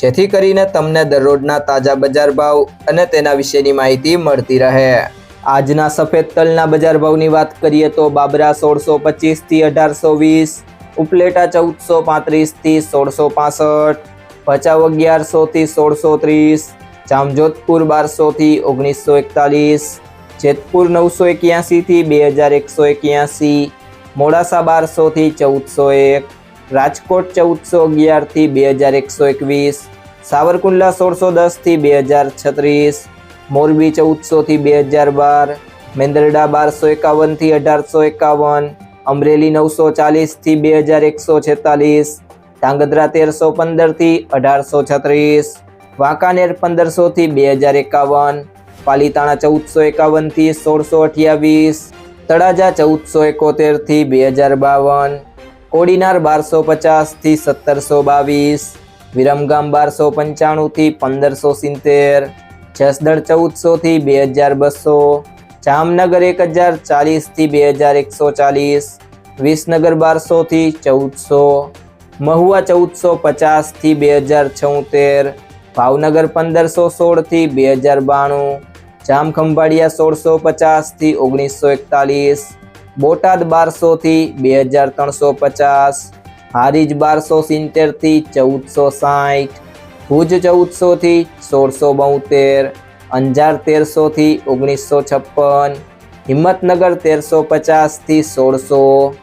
જેથી કરીને તમને દરરોજના તાજા બજાર ભાવ અને તેના વિશેની માહિતી મળતી રહે. આજના સફેદ તલના બજાર ભાવની વાત કરીએ તો બાબરા સોળસો પચીસથી અઢારસો વીસ, ઉપલેટા ચૌદસો પાંત્રીસથી સોળસો પાસઠ, ભચાઉ અગિયારસોથી સોળસો ત્રીસ, જામજોધપુર બારસોથી ઓગણીસો એકતાલીસ, જેતપુર નવસો એક્યાસીથી બે હજાર એકસો એક્યાસી, મોડાસા બારસોથી ચૌદસો એક રાજકોટ ચૌદસો અગિયારથી બે હજાર એકસો એકવીસ, સાવરકુંડલા સોળસો દસથી બે હજાર છત્રીસ, મોરબી ચૌદસોથી બે હજાર બાર, મેંદરડા બારસો એકાવનથી અઢારસો એકાવન, અમરેલી નવસો ચાલીસથી બે હજાર એકસો છેતાલીસ, ધાંગધ્રા તેરસો પંદરથી અઢારસો છત્રીસ, વાંકાનેર પંદરસોથી બે હજાર એકાવન, પાલીતાણા ચૌદસો એકાવનથી સોળસો અઠ્યાવીસ, તળાજા ચૌદસો એકોતેરથી બે હજાર બાવન કોડીનાર બારસો પચાસથી સત્તરસો બાવીસ, વિરમગામ બારસો પંચાણુંથી પંદરસો સિત્તેર, જસદણ ચૌદસોથી બે હજાર બસો, જામનગર એક હજાર ચાલીસથી બે હજાર એકસો ચાલીસ, વિસનગર બારસોથી ચૌદસો, મહુવા ચૌદસો પચાસથી બે હજાર છોતેર, ભાવનગર પંદરસો સોળથી બે હજાર બાણું, જામખંભાળિયા સોળસો પચાસથી ઓગણીસો એકતાલીસ બોટાદ બારસોથી બે હજાર ત્રણસો પચાસ, હારીજ બારસો સિત્તેરથી ચૌદસો સાઠ, ભુજ ચૌદસોથી સોળસો બોતેર, અંજાર તેરસોથી ઓગણીસો છપ્પન, હિંમતનગર તેરસો પચાસથી સોળસો.